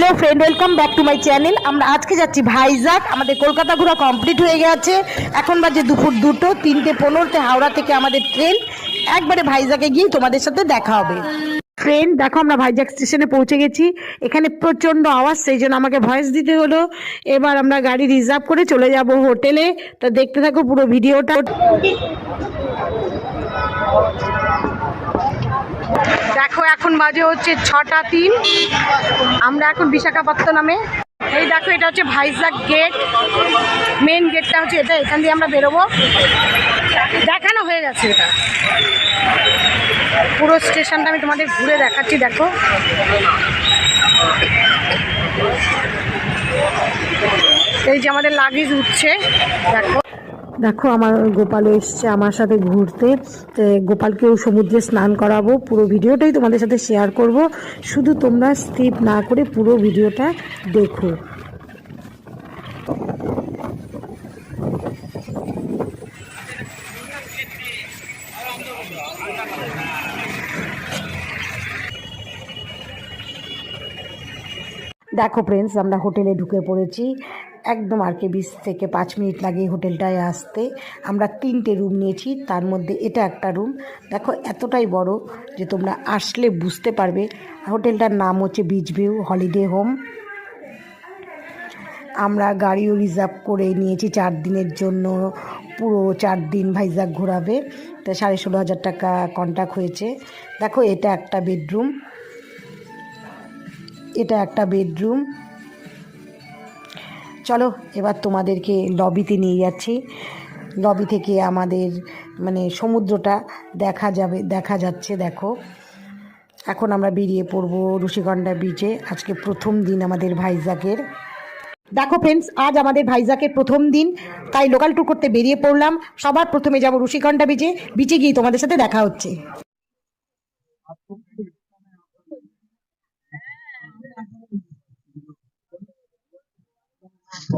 Hello friend welcome back to my channel আমরা আজকে যাচ্ছি ভাইজাগ আমাদের কলকাতা ঘোরা কমপ্লিট হয়ে গেছে। এখন বাজে দুপুর দুটো, তিনটে পনেরোতে হাওড়া থেকে আমাদের ট্রেন একবারে ভাইজাগে গিয়ে তোমাদের সাথে দেখা হবে। ট্রেন দেখো আমরা ভাইজাগ স্টেশনে পৌঁছে গেছি। এখানে প্রচণ্ড আওয়াজ, সেই জন্য আমাকে ভয়েস দিতে হলো। এবার আমরা গাড়ি রিজার্ভ করে চলে যাব হোটেলে তা দেখতে থাকো পুরো ভিডিওটা দেখো, এখন বাজে হচ্ছে ছটা তিন। আমরা এখন বিশাখাপত্তনমে। এই দেখো, এটা হচ্ছে ভাইজাগ গেট। মেন গেটটা হচ্ছে এটা, এখান দিয়ে আমরা বেরোবো। দেখানো হয়ে গেছে এটা। পুরো স্টেশনটা আমি তোমাদের ঘুরে দেখাচ্ছি, দেখো। এই যে আমাদের লাগেজ উঠছে, দেখো। দেখো, আমার গোপাল এসছে আমার সাথে ঘুরতে। গোপালকেও সমুদ্রে স্নান করাবো, পুরো ভিডিওটাই তোমাদের সাথে শেয়ার করব। শুধু তোমরা স্কিপ না করে পুরো ভিডিওটা দেখো। দেখো ফ্রেন্ডস আমরা হোটেলে ঢুকে পড়েছি। একদম আর কে বিচ থেকে পাঁচ মিনিট লাগে হোটেলটায় আসতে। আমরা তিনটে রুম নিয়েছি, তার মধ্যে এটা একটা রুম। দেখো, এতটাই বড় যে তোমরা আসলে বুঝতে পারবে। হোটেলটার নাম হচ্ছে বিচ ভিউ হলিডে হোম। আমরা গাড়িও রিজার্ভ করে নিয়েছি চার দিনের জন্য। পুরো চার দিন ভাইজাগ ঘোরাবে। তো সাড়ে ষোলো হাজার টাকা কন্ট্যাক্ট হয়েছে। দেখো, এটা একটা বেডরুম। এটা একটা বেডরুম। চলো, এবার তোমাদেরকে লবিতে নিয়ে যাচ্ছি। লবি থেকে আমাদের মানে সমুদ্রটা দেখা যাবে, দেখা যাচ্ছে, দেখো। এখন আমরা বেরিয়ে পড়ব ঋষিকণ্ডা বিচে আজকে প্রথম দিন আমাদের ভাইজাকের। দেখো ফ্রেন্ডস আজ আমাদের ভাইজাকের প্রথম দিন। তাই লোকাল ট্যুর করতে বেরিয়ে পড়লাম। সবার প্রথমে যাব ঋষিকণ্ডা বিচে বিচে গিয়ে তোমাদের সাথে দেখা হচ্ছে। আমরা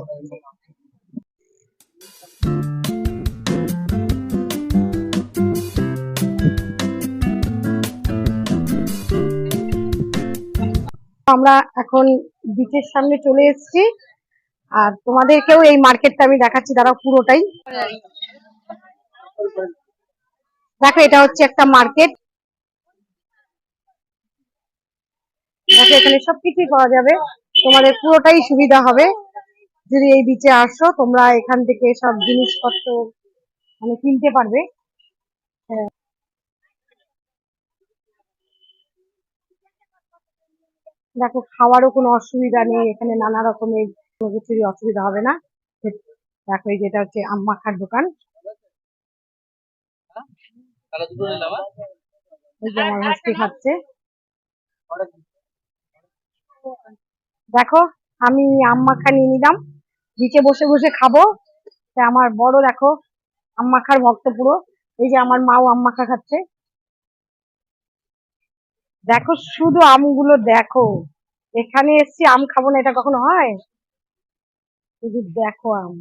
এখন বিচের সামনে চলে এসেছি। আর তোমাদেরকেও এই মার্কেটটা আমি দেখাচ্ছি, দাঁড়াও পুরোটাই। দেখো, এটা হচ্ছে একটা মার্কেট। দেখো, এখানে সবকিছুই পাওয়া যাবে। তোমাদের পুরোটাই সুবিধা হবে। যদি এই বিচে আসো তোমরা এখান থেকে সব জিনিসপত্র মানে কিনতে পারবে। হ্যাঁ। দেখো খাওয়ারও কোনো অসুবিধা নেই এখানে নানা রকমের কোনো কিছুরই অসুবিধা হবে না। দেখো এই যেটা হচ্ছে আম্মা খার দোকান। আমার হাসতে খাচ্ছে। দেখো আমি আম মাখা নিয়ে নিলাম। নিচে বসে বসে খাব। তা আমার বড় দেখো আম মাখার ভক্ত পুরো। এই যে আমার মাও আম মাখা খাচ্ছে। দেখো শুধু আমগুলো দেখো। এখানে এসছি, আম খাব না, এটা কখনো হয়? শুধু দেখো আম।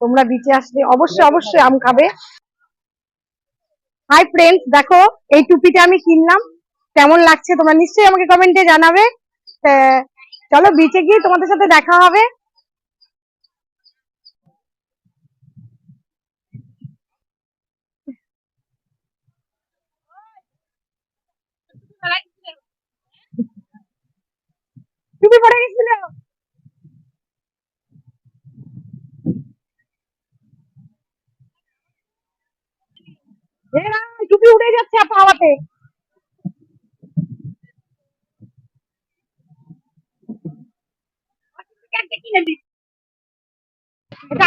তোমরা বিচে আসলে অবশ্যই অবশ্যই আম খাবে। হাই ফ্রেন্ডস দেখো, এই টুপিটা আমি কিনলাম। কেমন লাগছে তোমরা নিশ্চয়ই আমাকে কমেন্টে জানাবে। চলো বিচে গিয়ে তোমাদের সাথে দেখা হবে। টুপি পরে গেছিল? টুপি উড়ে যাচ্ছে আপা হাওয়াতে এটা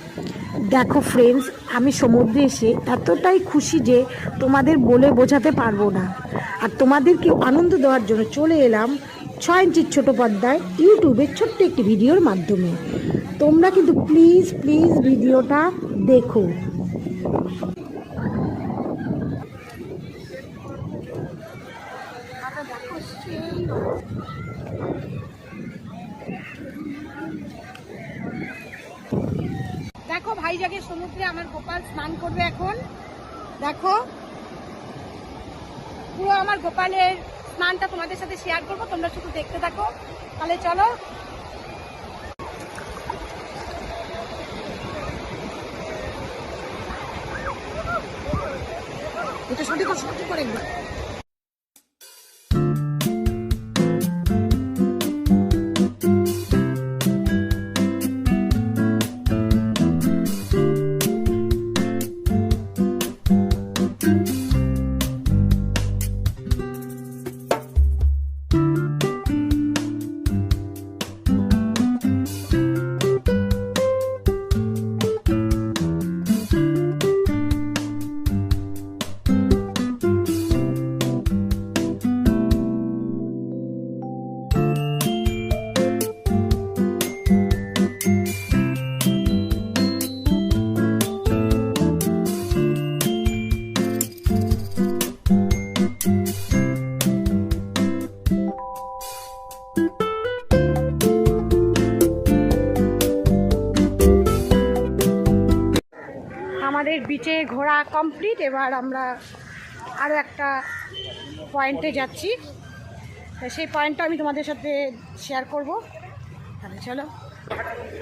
দেখো ফ্রেন্ডস আমি সমুদ্রে এসে এতটাই খুশি যে তোমাদের বলে বোঝাতে পারব না। আর তোমাদেরকে আনন্দ দেওয়ার জন্য চলে এলাম ছয় ইঞ্চির ছোট পর্দায় ইউটিউবের ছোট্ট একটি ভিডিওর মাধ্যমে। তোমরা কিন্তু প্লিজ প্লিজ ভিডিওটা দেখো। দেখো সমুদ্রে আমার গোপাল স্নান করবে এখন। দেখো, পুরো আমার গোপালের স্নানটা তোমাদের সাথে শেয়ার করব, তোমরা শুধু দেখতে থাকো। তাহলে চলো। এটা সঠিক সঠিক করে কমপ্লিট এবার আমরা আরও একটা পয়েন্টে যাচ্ছি। সেই পয়েন্টটা আমি তোমাদের সাথে শেয়ার করব। তাহলে চলো।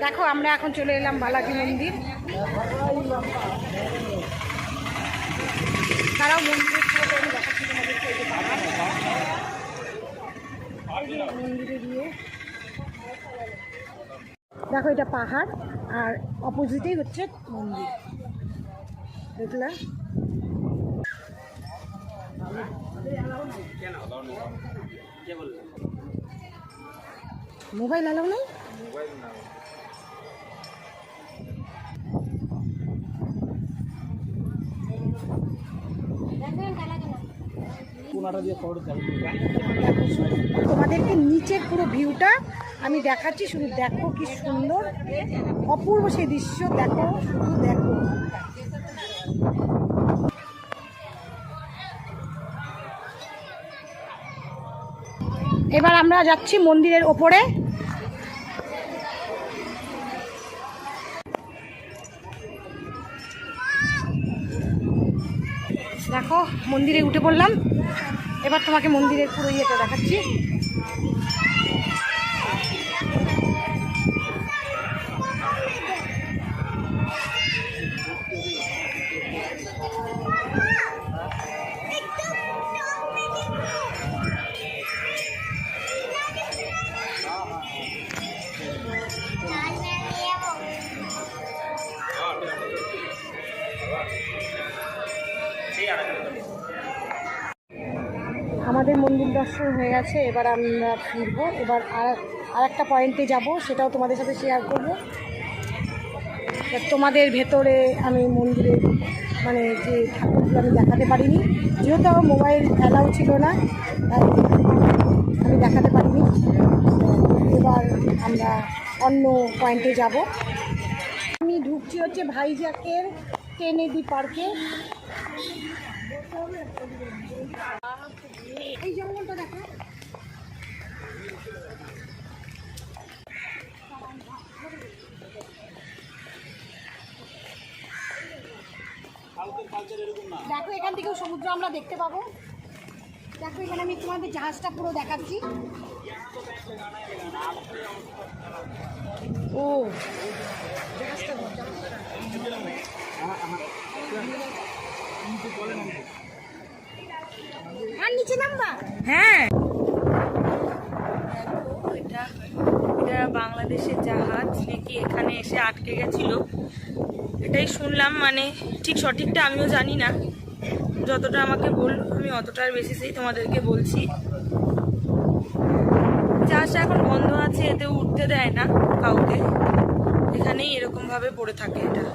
দেখো, আমরা এখন চলে এলাম বালাজি মন্দির। তারাও মন্দিরের মন্দিরে গিয়ে। দেখো, এটা পাহাড়, আর অপোজিটেই হচ্ছে মন্দির। দেখলে? মোবাইল অ্যালাউ নেই? তোমাদেরকে নিচের পুরো ভিউটা আমি দেখাচ্ছি শুধু দেখো কি সুন্দর। অপূর্ব সেই দৃশ্য দেখো শুধু দেখো। এবার আমরা যাচ্ছি মন্দিরের ওপরে। দেখো, মন্দিরে উঠে পড়লাম। এবার তোমাকে মন্দিরের পুরো ইয়েটা দেখাচ্ছি। আমাদের মন্দির দর্শন হয়ে গেছে, এবার আমরা ফিরবো। এবার আর একটা পয়েন্টে যাব, সেটাও তোমাদের সাথে শেয়ার করব। তোমাদের ভেতরে আমি মন্দিরে মানে যে ঠাকুরগুলো আমি দেখাতে পারিনি, যেহেতু আমার মোবাইল অ্যালাউ ছিল না আমি দেখাতে পারিনি। এবার আমরা অন্য পয়েন্টে যাব। আমি ঢুকছি হচ্ছে ভাইজাকের কেনেডি পার্কে? এই জঙ্গলটা দেখো। দেখো, এখান থেকেও সমুদ্র আমরা দেখতে পাবো। দেখো, এখানে আমি তোমাদের জাহাজটা পুরো দেখাচ্ছি। ও। জাহাজটা হ্যাঁ। এটা এটা বাংলাদেশের জাহাজ নাকি এখানে এসে আটকে গেছিল। এটাই শুনলাম মানে ঠিক সঠিকটা আমিও জানি না। যতটা আমাকে বল আমি অতটার বেসিসেই তোমাদেরকে বলছি। জাহাজটা এখন বন্ধ আছে এতে উঠতে দেয় না কাউকে। এখানেই এরকমভাবে পড়ে থাকে এটা।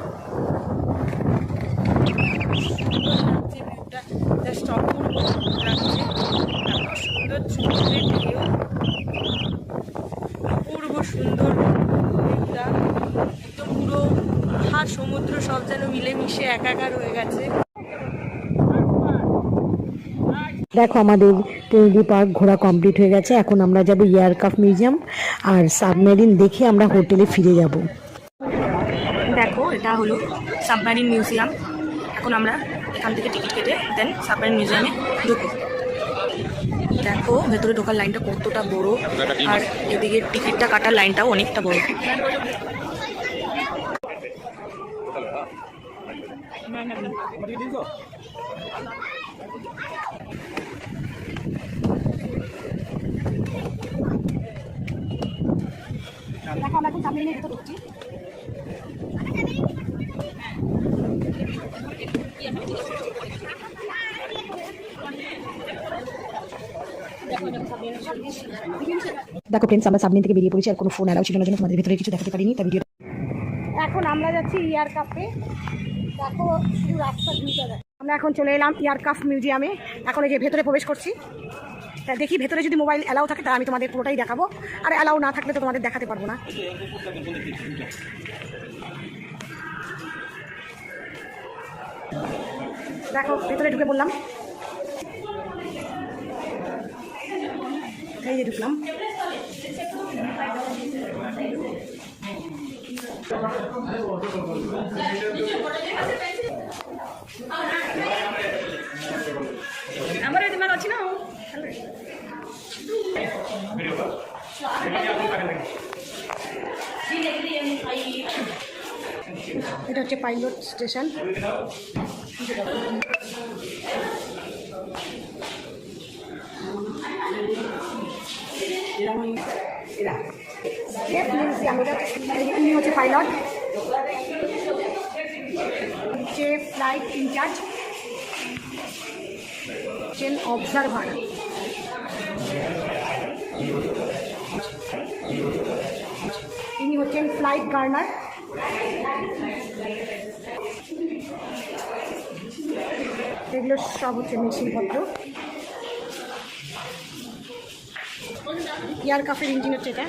সমুদ্র সব যেন মিলেমিশে গেছে দেখো আমাদের ট্রিনিটি পার্ক ঘোরা কমপ্লিট হয়ে গেছে। এখন আমরা যাব ইয়ারক্রাফট মিউজিয়াম আর সাবমেরিন দেখে আমরা হোটেলে ফিরে যাব। দেখো, এটা হলো সাবমেরিন মিউজিয়াম। এখন আমরা এখান থেকে টিকিট কেটে দেন সাবমারিন মিউজিয়ামে ঢুকবো। দেখো, ভেতরে ঢোকার লাইনটা কতটা বড়। আর এদিকে টিকিটটা কাটার লাইনটাও অনেকটা বড়। আমরা এখন সাবমেরিনের ভেতর ঢুকছি। দেখো ফ্রেন্ডস আমরা সামনে থেকে বেরিয়ে পড়েছি, আর কোনো ফোন অ্যালাউ ছিল না জন্য তোমাদের ভেতরে কিছু দেখাতে পারিনি তা ভিডিও এখন আমরা যাচ্ছি ইয়ার কাপে দেখো শুধু রাস্তার ভিউটা আমরা এখন চলে এলাম ইয়ার কাপ মিউজিয়ামে। এখন এই যে ভেতরে প্রবেশ করছি। তা দেখি ভেতরে যদি মোবাইল অ্যালাউ থাকে তাহলে আমি তোমাদের পুরোটাই দেখাবো। আর অ্যালাউ না থাকলে তো তোমাদের দেখাতে পারব না। দেখো, ভেতরে ঢুকে বললাম এই যে ঢুকলাম। আমার দিমাগ ଅଛି না? এটা হচ্ছে পাইলট স্টেশন। ইনি হচ্ছে পাইলট হচ্ছে ফ্লাইট ইনচার্জ হচ্ছেন অবজারভার তিনি হচ্ছেন ফ্লাইট গার্নার এগুলো সব হচ্ছে মেশিনপত্র এয়ার কাফের ইঞ্জিন হচ্ছে এটা?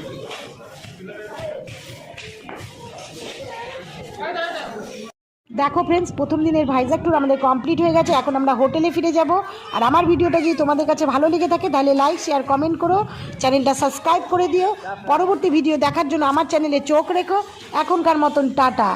দেখো ফ্রেন্ডস প্রথম দিনের ভাইজাক ট্যুর আমাদের কমপ্লিট হয়ে গেছে, এখন আমরা হোটেলে ফিরে যাব। আর আমার ভিডিওটা যদি তোমাদের কাছে ভালো লেগে থাকে, তাহলে লাইক শেয়ার কমেন্ট করো। চ্যানেলটা সাবস্ক্রাইব করে দিও। পরবর্তী ভিডিও দেখার জন্য আমার চ্যানেলে চোখ রেখো। এখনকার মতন টাটা।